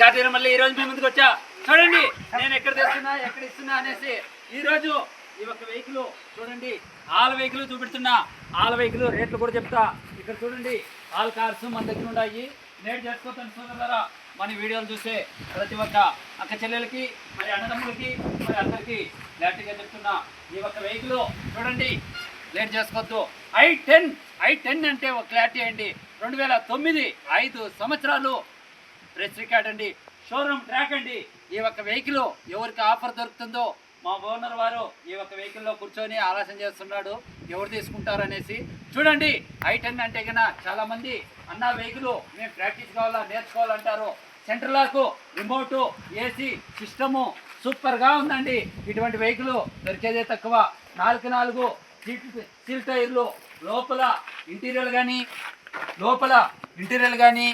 కార్తీక మళ్ళీ ఈ రోజు మీ ముందుకు వచ్చా? చూడండి నేను ఎక్కడ తెస్తున్నా ఎక్కడ ఇస్తున్నా అనేసి ఈ రోజు ఈ ఒక్క వెహికల్ చూడండి ఆల్ వెహికల్ చూపెడుతున్నా ఆల్ వెహికల్ రేట్లు కూడా చెప్తా. ఇక్కడ చూడండి ఆల్ కార్స్ మన దగ్గర ఉన్నాయి. నేడు చేసుకోతాను సోదరులారా మన వీడియోలు చూసే ప్రతి ఒక్క అక్క చెల్లెలకి మరి అన్నదమ్ములకి మరి అందరికీ క్లారిటీగా చెప్తున్నా. ఈ ఒక్క వెహికల్ చూడండి లేట్ చేసుకోవద్దు. ఐ టెన్ ఐ టెన్ అంటే ఒక క్లారిటీ అండి. రెండు వేల తొమ్మిది ఐదు సంవత్సరాలు ప్రెస్ రికార్డ్ అండి షోరూమ్ ట్రాక్ అండి. ఈ ఒక్క వెహికల్ ఎవరికి ఆఫర్ దొరుకుతుందో మా ఓనర్ వారు ఈ ఒక్క వెహికల్లో కూర్చొని ఆలోచన చేస్తున్నాడు ఎవరు తీసుకుంటారు అనేసి చూడండి ఐ టెన్ అంటే కన్నా చాలామంది అన్న వెహికల్ మేము ప్రాక్టీస్ కావాలా నేర్చుకోవాలంటారు centre lock remote AC system సూపర్గా ఉందండి. ఇటువంటి వెహికల్ దొరికేదే తక్కువ. నాలుగు నాలుగు సీట్ సీల్ టైర్లు లోపల ఇంటీరియర్ కానీ లోపల ఇంటీరియర్ కానీ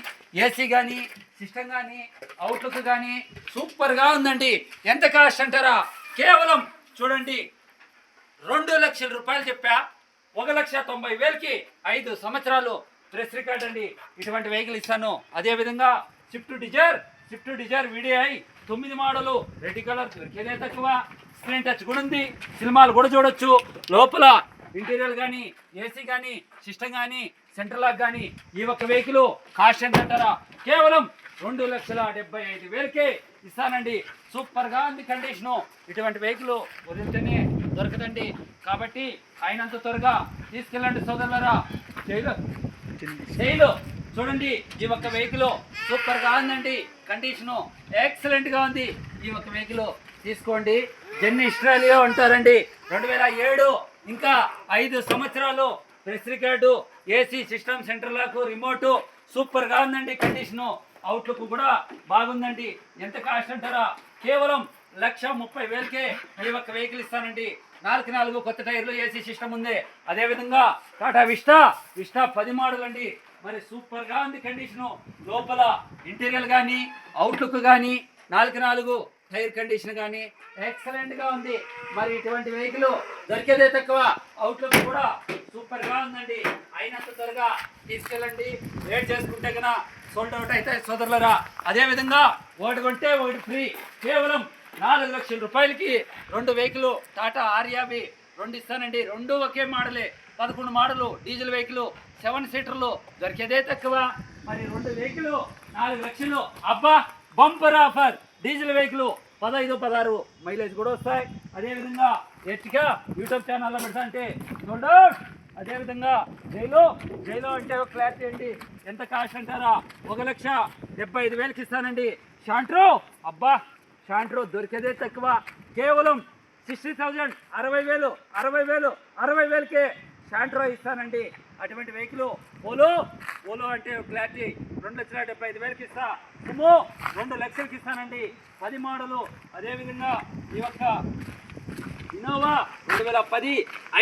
ఏసీ కానీ సిస్టమ్ కానీ అవుట్లుక్ కానీ సూపర్గా ఉందండి. ఎంత కాస్ట్ అంటారా? కేవలం చూడండి రెండు లక్షల రూపాయలు చెప్పా. ఒక లక్ష తొంభై వేలకి ఐదు సంవత్సరాలు ప్రెస్ రికార్డ్ అండి. ఇటువంటి వెహికల్ ఇస్తాను. అదేవిధంగా Swift Dzire Swift Dzire VDI తొమ్మిది మోడలు. రెడ్ కలర్ దొరికేదే తక్కువ. స్క్రీన్ టచ్ కూడా ఉంది. సినిమాలు కూడా చూడొచ్చు. లోపల ఇంటీరియర్ కానీ ఏసీ కానీ సిస్టమ్ కానీ సెంటర్ కానీ ఈ ఒక్క వెహికల్ కాస్ట్ ఎంత అంటారా కేవలం రెండు లక్షల డెబ్బై ఐదు వేలకే ఇస్తానండి. సూపర్గా ఉంది కండిషను ఇటువంటి వెహికల్ వదిలితేనే దొరకదండి. కాబట్టి అయినంత త్వరగా తీసుకెళ్ళండి సోదరులరా. జైలు జైలు చూడండి ఈ ఒక్క వెహికల్ సూపర్గా ఉందండి. కండిషను ఎక్సలెంట్గా ఉంది. ఈ ఒక్క వెహికల్ తీసుకోండి. జెన్ని ఇస్ట్రాలియో ఉంటారండి. రెండు వేల ఏడు ఇంకా ఐదు సంవత్సరాలు press record AC system centre remote సూపర్గా సూపర్గా ఉందండి కండిషను. అవుట్లుక్ కూడా బాగుందండి. ఎంత కాస్ట్ అంటారా? కేవలం లక్ష ముప్పై వేలకే ఈ ఒక్క వెహికల్ ఇస్తానండి. నాలుగు నాలుగు కొత్త టైర్లు ఏసీ సిస్టమ్ ఉంది. అదేవిధంగా టాటా విస్టా విస్టా పది మోడల్ అండి మరి సూపర్గా ఉంది కండిషను. లోపల ఇంటీరియర్ కానీ అవుట్లుక్ కానీ నాలుగు నాలుగు టైర్ కండిషన్ కానీ ఎక్సలెంట్గా ఉంది. మరి ఇటువంటి వెహికల్ దొరికేదే తక్కువ. అవుట్లుక్ కూడా సూపర్గా ఉందండి. అయినంత త్వరగా తీసుకెళ్ళండి. వేట్ చేసుకుంటే కదా సోల్డ్ అవుట్ అయితే సోదరులరా అదే విధంగా ఒకటి కొంటే ఒకటి ఫ్రీ. కేవలం నాలుగు లక్షల రూపాయలకి రెండు వెహికల్ టాటా ఆర్యాబి రెండు ఇస్తానండి. రెండు ఒకే మోడలే. పదకొండు మోడలు డీజిల్ వెహికల్ సెవెన్ సీటర్లు దొరికేదే తక్కువ. మరి రెండు వెహికల్ నాలుగు లక్షలు. అబ్బా బంపర్ ఆఫర్. డీజిల్ వెహికల్ పదహైదు పదహారు మైలేజ్ కూడా వస్తాయి. అదేవిధంగా ఎట్టిగా యూట్యూబ్ ఛానల్లో పెడతా అంటే చూడండి అదేవిధంగా జైలు జైలు అంటే ఒక క్లారిటీ అండి ఎంత కాస్ట్ అంటారా? ఒక లక్ష డెబ్బై ఐదు వేలకి ఇస్తానండి. షాంట్రో? అబ్బా షాంట్రో దొరికేదే తక్కువ. కేవలం సిక్స్టీ థౌజండ్ అరవై వేలు అరవై వేలు అరవై వేలకే షాంట్రో ఇస్తానండి. అటువంటి వెహికల్ ఓలో ఓలో అంటే ఒక క్లారిటీ రెండు లక్షల డెబ్బై ఐదు వేలకి ఇస్తా. సుమో రెండు లక్షలకి ఇస్తానండి. పది మోడలు. అదేవిధంగా ఈ యొక్క ఇన్నోవా రెండు వేల పది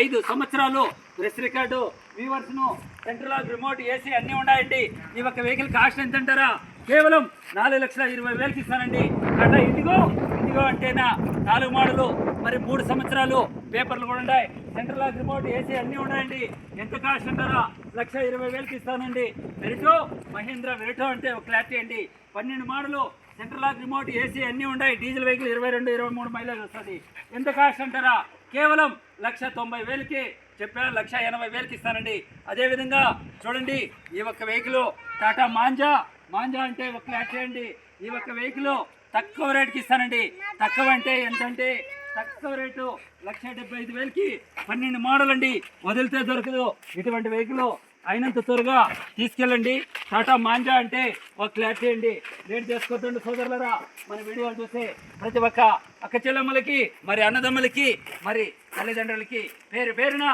ఐదు సంవత్సరాలు ప్రెస్ రికార్డు వీవర్స్ను సెంట్రల్ లాక్ రిమోట్ ఏసీ అన్నీ ఉన్నాయండి. ఈ యొక్క వెహికల్ కాస్ట్ ఎంత అంటారా కేవలం నాలుగు లక్షల ఇరవై వేలకి ఇస్తానండి. అట్లా ఇండిగో ఇండిగో అంటేనా నాలుగు మోడలు మరి మూడు సంవత్సరాలు పేపర్లు కూడా ఉన్నాయి. సెంట్రల్ ఆఫ్ రిమోట్ ఏసీ అన్నీ ఉన్నాయండి. ఎంత కాస్ట్ అంటారా? లక్ష ఇరవై వేలకి ఇస్తానండి. వెరిటో మహేంద్ర వెరిటో అంటే ఒక క్లారిటీ అండి. పన్నెండు model central lock remote AC అన్నీ ఉన్నాయి డీజిల్ వెహికల్ ఇరవై రెండు ఇరవై మూడు మైలేజ్ వస్తుంది. ఎంత కాస్ట్ అంటారా? కేవలం లక్ష తొంభై వేలకి చెప్పారు లక్ష ఎనభై వేలకి ఇస్తానండి. అదేవిధంగా చూడండి ఈ ఒక్క వెహికల్ టాటా మాంజా. మాంజా అంటే ఒక క్లారిటీ చేయండి. ఈ ఒక్క వెహికల్ తక్కువ రేటుకి ఇస్తానండి. తక్కువ అంటే ఎంతంటే తక్కువ రేటు లక్ష డెబ్బై ఐదు వేలకి పన్నెండు మోడల్ అండి. వదిలితే దొరకదు. ఇటువంటి వెహికల్ అయినంత త్వరగా తీసుకెళ్ళండి. టాటా మాంజా అంటే ఒక క్లారిటీ అండి లేట్ చేసుకోవద్దండి సోదరులరా. మన వీడియోలు చూసే ప్రతి ఒక్క అక్క చెల్లెమ్మలకి మరి అన్నదమ్ములకి మరి తల్లిదండ్రులకి పేరు పేరున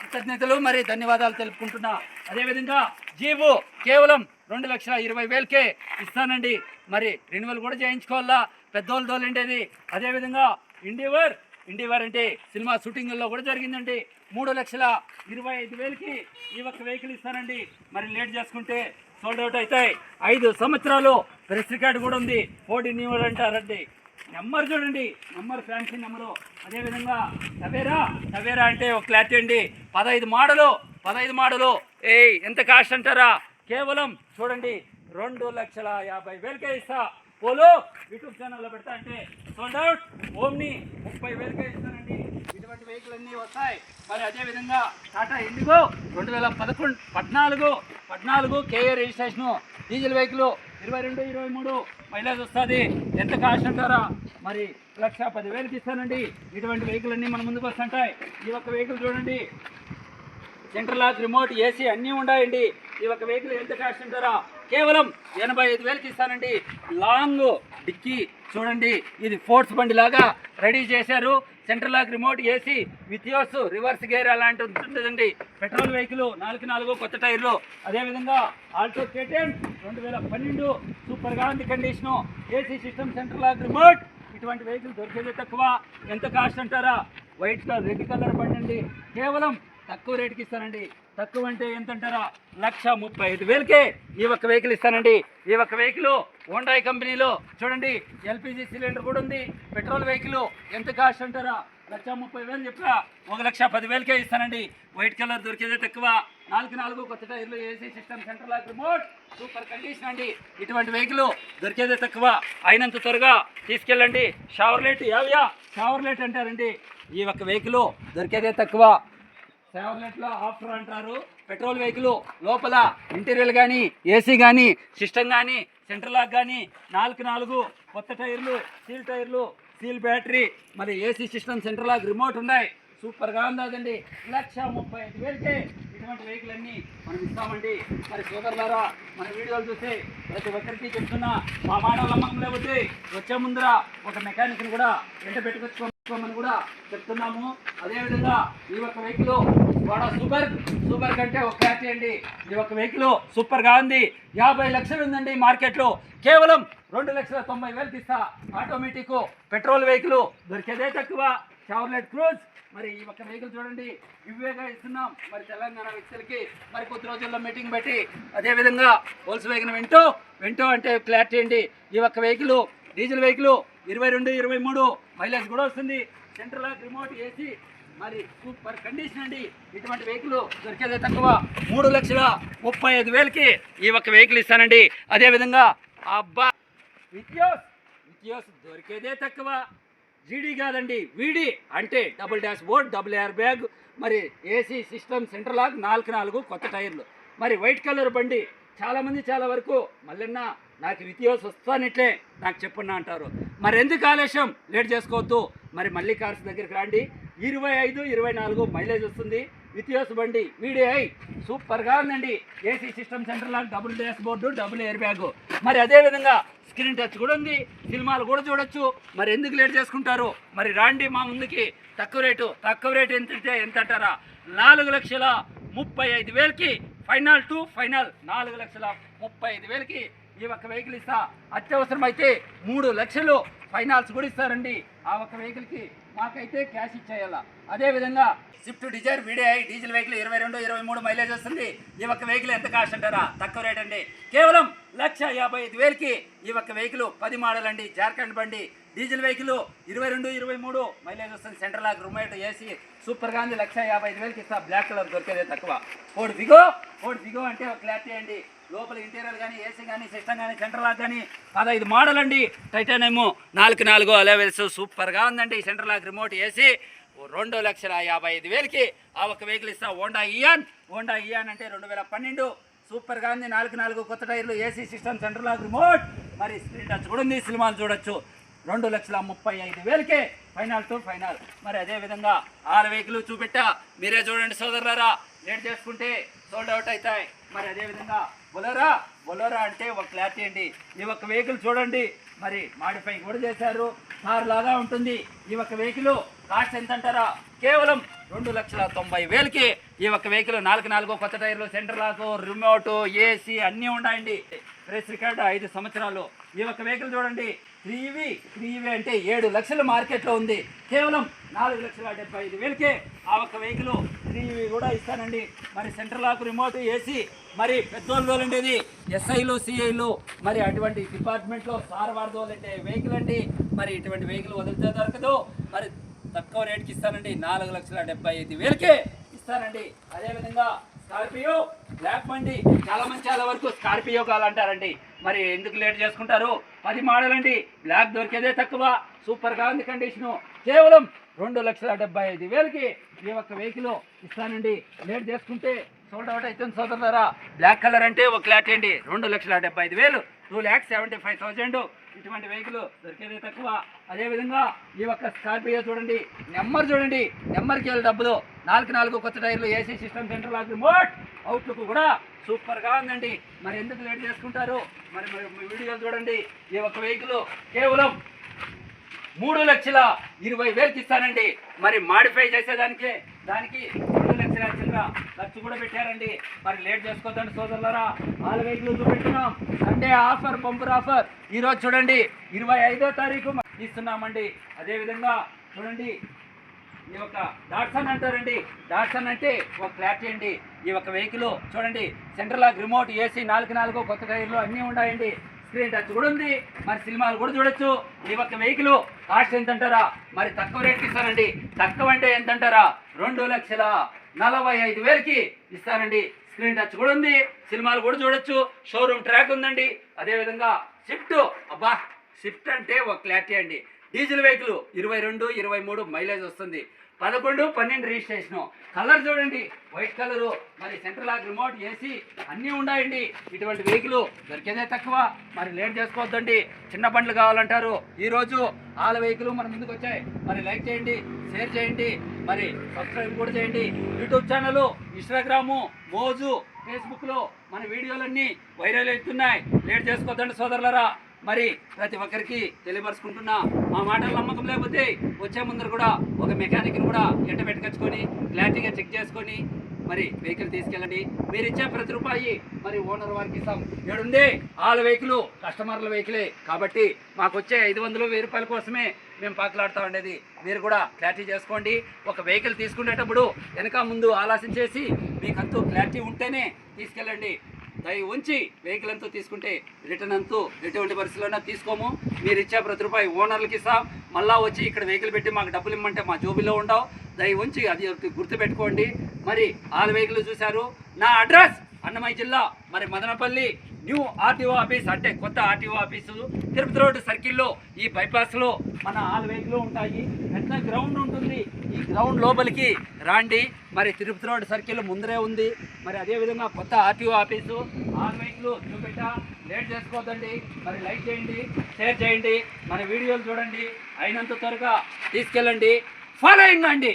కృతజ్ఞతలు మరి ధన్యవాదాలు తెలుపుకుంటున్నా. అదేవిధంగా జీవో కేవలం రెండు లక్షల ఇరవై వేలకే ఇస్తానండి. మరి రెన్యువల్ కూడా చేయించుకోవాలా? పెద్దోళ్ళు తోలండేది అదేవిధంగా ఇండివర్ ఇండివర్ అంటే సినిమా షూటింగ్లో కూడా జరిగిందండి. మూడు లక్షల ఇరవై ఐదు వేలకి ఈ ఒక్క వెహికల్ ఇస్తానండి. మరి లేట్ చేసుకుంటే సోల్డ్ అవుట్ అవుతాయి. ఐదు సంవత్సరాలు ప్రెస్ రికార్డు కూడా ఉంది. ఫోర్టీ న్యూవర్ అంటారండి నెంబర్ చూడండి. నెంబర్ ఫ్యాన్సీ నెంబరు అదేవిధంగా టవేరా టవేరా అంటే ఒక క్లారిటీ అండి. పదహైదు మోడలు. పదహైదు మోడలు. ఏయ్ ఎంత కాస్ట్ అంటారా? కేవలం చూడండి. రెండు లక్షల యాభై వేలకే ఇస్తా. పోలో యూట్యూబ్ ఛానల్లో పెడతా అంటే సోల్డ్ అవుట్ ఓమ్ని ముప్పై వేలకే ఇస్తాను ఇటువంటి వెహికల్ అన్నీ వస్తాయి. మరి అదేవిధంగా టాటా ఇండిగో రెండు వేల పదకొండు పద్నాలుగు పద్నాలుగు కేఏ రిజిస్ట్రేషను. డీజిల్ వెహికల్ ఇరవై రెండు ఇరవై మూడు మైలేజ్ వస్తుంది. ఎంత కాస్ట్ అంటారా? మరి లక్ష పదివేలకి ఇస్తానండి. ఇటువంటి వెహికల్ అన్నీ మన ముందుకు వస్తుంటాయి. ఈ ఒక్క వెహికల్ చూడండి. సెంట్రల్ లాక్ రిమోట్ ఏసీ అన్నీ ఉన్నాయండి ఈ ఒక్క వెహికల్ ఎంత కాస్ట్ అంటారా? కేవలం ఎనభై ఐదు వేలకి ఇస్తానండి. లాంగ్ డిక్కీ చూడండి. ఇది ఫోర్స్ బండి లాగా రెడీ చేశారు. సెంట్రల్ లాక్ రిమోట్ ఏసీ విత్యోస్ రివర్స్ గేర్ అలాంటి ఉంటుందండి. పెట్రోల్ వెహికల్ నాలుగు నాలుగు కొత్త టైర్లు. అదేవిధంగా ఆల్టో కేటెన్ రెండు వేల పన్నెండు సూపర్గా ఉంది condition. AC system central lock remote. ఇటువంటి వెహికల్ దొరికేది తక్కువ. ఎంత కాస్ట్ అంటారా? వైట్ కలర్ రెడ్ కలర్ బండి కేవలం తక్కువ రేటుకి ఇస్తానండి తక్కువ అంటే ఎంత అంటారా లక్ష ముప్పై ఐదు వేలకే ఈ ఒక్క వెహికల్ ఇస్తానండి. ఈ ఒక్క వెహికల్ హోండాయ్ కంపెనీలో చూడండి ఎల్పిజి సిలిండర్ కూడా ఉంది. పెట్రోల్ వెహికల్ ఎంత కాస్ట్ అంటారా? లక్ష ముప్పై వేలు చెప్పా ఒక లక్ష పది వేలకే ఇస్తానండి. వైట్ కలర్ దొరికేదే తక్కువ. నాలుగు నాలుగు కొత్త టైర్లు AC system central lock remote super condition అండి. ఇటువంటి వెహికల్ దొరికేదే తక్కువ. అయినంత త్వరగా తీసుకెళ్ళండి. షవర్లెట్ యావ్యా షవర్లెట్ అంటారండి. ఈ ఒక్క వెహికల్ దొరికేదే తక్కువ. సేవర్లెట్లో ఆఫ్టర్ అంటారు. పెట్రోల్ వెహికల్ లోపల ఇంటీరియర్ కానీ ఏసీ కానీ సిస్టమ్ కానీ సెంట్రల్ లాక్ కానీ నాలుగు నాలుగు కొత్త టైర్లు సీల్ టైర్లు సీల్ బ్యాటరీ మరి AC system central lock remote ఉన్నాయి. సూపర్గా ఉందండి లక్ష ముప్పై ఐదు వేలకే ఇటువంటి వెహికల్ అన్నీ మనం ఇస్తామండి. మరి సోదరులారా మన వీడియోలు చూసి ప్రతి ఒక్కరికి చెప్తున్నా మా మానవ నమ్మకం లేకపోతే వచ్చే ముందర ఒక మెకానిక్ని కూడా వెంట పెట్టుకొచ్చుకో కూడా చెప్తున్నాము. అదేవిధంగా ఈ ఒక్క వెహికల్ వాడ సూపర్ సూపర్ కంటే ఒక క్లారిటీ అండి. ఈ ఒక్క వెహికల్ సూపర్గా ఉంది. యాభై లక్షలు ఉందండి మార్కెట్లో. కేవలం రెండు లక్షల తొంభై వేలు తీస్తా ఆటోమేటిక్ పెట్రోల్ వెహికల్ దొరికేదే తక్కువ. Chevrolet Cruze. మరి ఈ ఒక్క వెహికల్ చూడండి. ఇవేగా ఇస్తున్నాం. మరి తెలంగాణ వ్యక్తులకి మరి కొద్ది రోజుల్లో మీటింగ్ పెట్టి అదేవిధంగా హోల్స్ వేగన్ వింటూ వెంటో అంటే క్లారిటీ అండి. ఈ ఒక్క వెహికల్ డీజిల్ వెహికల్ ఇరవై రెండు ఇరవై మూడు మైలేజ్ కూడా వస్తుంది. సెంట్రల్ లాక్ రిమోట్ ఏసీ మరి సూపర్ కండిషన్ అండి. ఇటువంటి వెహికల్ దొరికేదే తక్కువ. మూడు లక్షల ముప్పై ఐదు వేలకి ఈ ఒక్క వెహికల్ ఇస్తానండి. అదేవిధంగా అబ్బా విద్యోస్. విద్యోస్ దొరికేదే తక్కువ. జీడీ కాదండి వీడి అంటే double dashboard double airbag మరి ఏసీ సిస్టమ్ సెంటర్ లాక్ నాలుగు నాలుగు కొత్త టైర్లు. మరి వైట్ కలర్ బండి చాలామంది చాలా వరకు మళ్ళీ నాకు వితియోస్ వస్తానిట్లే నాకు చెప్పన్నా అంటారు. మరి ఎందుకు ఆలస్యం లేట్ చేసుకోవద్దు. మరి మళ్ళీ కార్స్ దగ్గరికి రండి. ఇరవై ఐదు ఇరవై నాలుగు మైలేజ్ వస్తుంది. వితియోస్ బండి వీడిఐ సూపర్గా ఉందండి. AC system centre lock double dashboard double airbag మరి అదేవిధంగా స్క్రీన్ టచ్ కూడా ఉంది. సినిమాలు కూడా చూడొచ్చు. మరి ఎందుకు లేట్ చేసుకుంటారు? మరి రాండి మా ముందుకి. తక్కువ రేటు తక్కువ రేటు ఎంత ఎంత అంటారా? నాలుగు లక్షల ముప్పై ఐదు వేలకి ఫైనల్ టు ఫైనల్ నాలుగు లక్షల ముప్పై ఐదు వేలకి ఈ ఒక్క వెహికల్ ఇస్తా. అత్యవసరమైతే మూడు లక్షలు ఫైనాన్స్ కూడా ఇస్తారండి. ఆ ఒక్క వెహికల్కి మాకైతే క్యాష్ ఇచ్చేయాల. అదేవిధంగా Swift Dzire VDI diesel vehicle ఇరవై రెండు ఇరవై మూడు మైలేజ్ వస్తుంది. ఈ ఒక్క వెహికల్ ఎంత కాస్ట్ అంటారా? తక్కువ రేట్ అండి. కేవలం లక్ష యాభై ఐదు వేలకి ఈ ఒక్క వెహికల్ పది మోడల్ అండి. జార్ఖండ్ బండి డీజిల్ వెహికల్ ఇరవై రెండు ఇరవై మూడు మైలేజ్ వస్తుంది. సెంట్రల్ లాక్ రూమేట్ ఏసీ సూపర్గా ఉంది లక్ష యాభై ఐదు వేలకి ఇస్తా. బ్లాక్ కలర్ దొరికేదే తక్కువ. ఫోర్డ్ విగో ఫోర్డ్ విగో అంటే ఒక క్లారిటీ అండి. లోపల ఇంటీరియర్ కానీ ఏసీ కానీ సిస్టమ్ కానీ సెంట్రల్ లాక్ కానీ పదహైదు మోడల్ అండి టైటానియం నాలుగు నాలుగు అలెవెల్స్ సూపర్గా ఉందండి. సెంట్రల్ లాక్ రిమోట్ ఏసీ రెండు లక్షల యాభై ఐదు వేలకి ఆ ఒక వెహికల్ ఇస్తా హోండా ఇయాన్. హోండా ఇయాన్ అంటే రెండు వేల పన్నెండు. సూపర్గా ఉంది. నాలుగు నాలుగు కొత్త టైర్లు AC system central lock remote. మరి స్క్రీన్ టచ్ కూడా ఉంది. సినిమాలు చూడొచ్చు. రెండు లక్షల ముప్పై ఐదు వేలకే ఫైనల్ టు ఫైనల్. మరి అదే విధంగా ఆరు వెహికల్ చూపెట్టా. మీరే చూడండి సోదరులారా. లేట్ చేసుకుంటే సోల్డ్ అవుట్ అవుతాయి. మరి అదే విధంగా బొలరా బొలరా అంటే ఒక క్లారిటీ అండి ఈ ఒక్క వెహికల్ చూడండి. మరి మాడిఫై కూడా చేశారు. కార్ లాగా ఉంటుంది. ఈ ఒక్క వెహికల్ కాస్ట్ ఎంత అంటారా కేవలం రెండు లక్షల తొంభై వేలకి ఈ ఒక్క వెహికల్ నాలుగు నాలుగో కొత్త టైర్లు సెంటర్ లాక్ రిమోట్ ఏసీ అన్నీ ఉన్నాయండి. ప్రెస్ రికార్డ్ ఐదు సంవత్సరాలు. ఈ ఒక్క వెహికల్ చూడండి. త్రీవి త్రీవి అంటే ఏడు లక్షల మార్కెట్లో ఉంది. కేవలం నాలుగు లక్షల డెబ్బై ఐదు వేలకే ఆ ఒక్క వెహికల్ ఫ్రీ కూడా ఇస్తానండి. మరి సెంటర్ లాక్ రిమోట్ ఏసీ మరి పెద్దోళ్ళు తోలండేది ఎస్ఐలు సిఐలు మరి అటువంటి డిపార్ట్మెంట్లో సార్ వాడదోళ్ళంటే వెహికల్ అండి. మరి ఇటువంటి వెహికల్ వదిలితే దొరకదు. మరి తక్కువ రేట్కి ఇస్తానండి. నాలుగు లక్షల డెబ్బై ఐదు వేలకే ఇస్తానండి. అదేవిధంగా స్కార్పియో బ్లాక్ బండి చాలా మంది చాలా వరకు స్కార్పియో కావాలంటారండి. మరి ఎందుకు లేట్ చేసుకుంటారు? పది మోడల్ అండి బ్లాక్ దొరికేదే తక్కువ. సూపర్గా ఉంది కండిషను. కేవలం రెండు లక్షల డెబ్బై ఐదు వేలకి ఈ ఒక్క వెహికల్ ఇస్తానండి. లేట్ చేసుకుంటే సోల్డ్ అవుట్ అవుతుంది సోదరులారా. బ్లాక్ కలర్ అంటే ఒక క్లాట్ అండి. రెండు లక్షల డెబ్బై ఐదు వేలు. Two lakhs seventy five thousand ఇటువంటి వెహికల్ దొరికేది తక్కువ. అదేవిధంగా ఈ ఒక్క స్కార్పియో చూడండి. నెంబర్ చూడండి. నెంబర్కి వెళ్ళి డబ్బులు నాలుగు నాలుగు కొత్త టైర్లు AC system centre lock remote outlook కూడా సూపర్గా ఉందండి. మరి ఎందుకు లేట్ చేసుకుంటారు? మరి మరి వీడియోలు చూడండి. ఈ ఒక్క వెహికల్ కేవలం మూడు లక్షల ఇరవై వేలకి ఇస్తానండి. మరి మాడిఫై చేసేదానికి దానికి రెండు లక్షల చిన్న ఖర్చు కూడా పెట్టారండి. మరి లేట్ చేసుకోదండి సోదరులారా. ఆల్ వెహికల్ చూపెట్టున్నాం సండే ఆఫర్ పంపర్ ఆఫర్ ఈరోజు చూడండి ఇరవై ఐదో తారీఖు ఇస్తున్నామండి. అదేవిధంగా చూడండి ఈ యొక్క డాట్సన్ అంటారండి. డాట్సన్ అంటే ఒక క్లారిటీ అండి. ఈ యొక్క వెహికల్ చూడండి సెంట్రల్ లాక్ రిమోట్ ఏసీ నాలుగు నాలుగు కొత్త టైర్లు అన్నీ ఉన్నాయండి. స్క్రీన్ టచ్ కూడా ఉంది. మరి సినిమాలు కూడా చూడొచ్చు. ఈ ఒక్క వెహికల్ కాస్ట్ ఎంత అంటారా మరి తక్కువ రేట్కి ఇస్తానండి. తక్కువ అంటే ఎంత అంటారా రెండు లక్షల నలభై ఐదు వేలకి ఇస్తానండి. స్క్రీన్ టచ్ కూడా ఉంది. సినిమాలు కూడా చూడొచ్చు. షోరూమ్ ట్రాక్ ఉందండి. అదేవిధంగా షిఫ్ట్ అబ్బా షిఫ్ట్ అంటే ఒక క్లారిటీ అండి. డీజిల్ వెహికల్ ఇరవై రెండు ఇరవై మూడు మైలేజ్ వస్తుంది. పదకొండు పన్నెండు రిజిస్ట్రేషను. కలర్ చూడండి వైట్ కలరు. మరి సెంట్రల్ లాక్ రిమోట్ ఏసీ అన్నీ ఉన్నాయండి ఇటువంటి వెహికల్ దొరికేదే తక్కువ. మరి లేట్ చేసుకోవద్దండి. చిన్న బండ్లు కావాలంటారు. ఈరోజు ఆల వెహికల్ మన ముందుకు వచ్చాయి. మరి లైక్ చేయండి షేర్ చేయండి మరి సబ్స్క్రైబ్ కూడా చేయండి. యూట్యూబ్ ఛానల్ ఇన్స్టాగ్రాము మోజు ఫేస్బుక్లో మన వీడియోలన్నీ వైరల్ అవుతున్నాయి. లేట్ చేసుకోవద్దండి సోదరులరా. మరి ప్రతి ఒక్కరికి తెలియపరుచుకుంటున్నా మా మాటలు నమ్మకం లేకపోతే వచ్చే ముందర కూడా ఒక మెకానిక్ని కూడా ఎంట పెట్టుకొచ్చుకొని క్లారిటీగా చెక్ చేసుకొని మరి వెహికల్ తీసుకెళ్ళండి. మీరు ఇచ్చే ప్రతి రూపాయి మరి ఓనర్ వారికి ఇస్తాం. ఏడుంది వాళ్ళ వెహికల్ కస్టమర్ల వెహికలే. కాబట్టి మాకు వచ్చే ఐదు వందలు వెయ్యి రూపాయల కోసమే మేము పాకులాడుతూ ఉండేది. మీరు కూడా క్లారిటీ చేసుకోండి. ఒక వెహికల్ తీసుకునేటప్పుడు వెనక ముందు ఆలోచించేసి మీకంతూ క్లారిటీ ఉంటేనే తీసుకెళ్ళండి. దయ ఉంచి వెహికల్ అంతా తీసుకుంటే రిటర్న్ ఎంతో ఎటువంటి పరిస్థితుల్లో తీసుకోము. మీరు ఇచ్చే ప్రతి రూపాయి ఓనర్లకి ఇస్తాం. మళ్ళా వచ్చి ఇక్కడ వెహికల్ పెట్టి మాకు డబ్బులు ఇమ్మంటే మా జోబిలో ఉండవు. దయ ఉంచి అది గుర్తుపెట్టుకోండి. మరి ఆరు వెహికల్ చూశారు. నా అడ్రస్ అన్నమయ్య జిల్లా మరి మదనపల్లి న్యూ ఆర్టీఓ ఆఫీస్ అంటే కొత్త ఆర్టీఓ ఆఫీసు. తిరుపతి రోడ్డు సర్కిల్లో ఈ బైపాస్లో మన ఆల్వేజ్లో ఉంటాయి. పెద్ద గ్రౌండ్ ఉంటుంది? ఈ గ్రౌండ్ లోపలికి రాండి. మరి తిరుపతి రోడ్డు సర్కిల్ ముందరే ఉంది. మరి అదేవిధంగా కొత్త ఆర్టీఓ ఆఫీసు ఆల్వేజ్లు చూపెట్ట. లేట్ చేసుకోవద్దండి. మరి లైక్ చేయండి షేర్ చేయండి. మన వీడియోలు చూడండి. అయినంత త్వరగా తీసుకెళ్ళండి. ఫాలోయింగ్ అండి.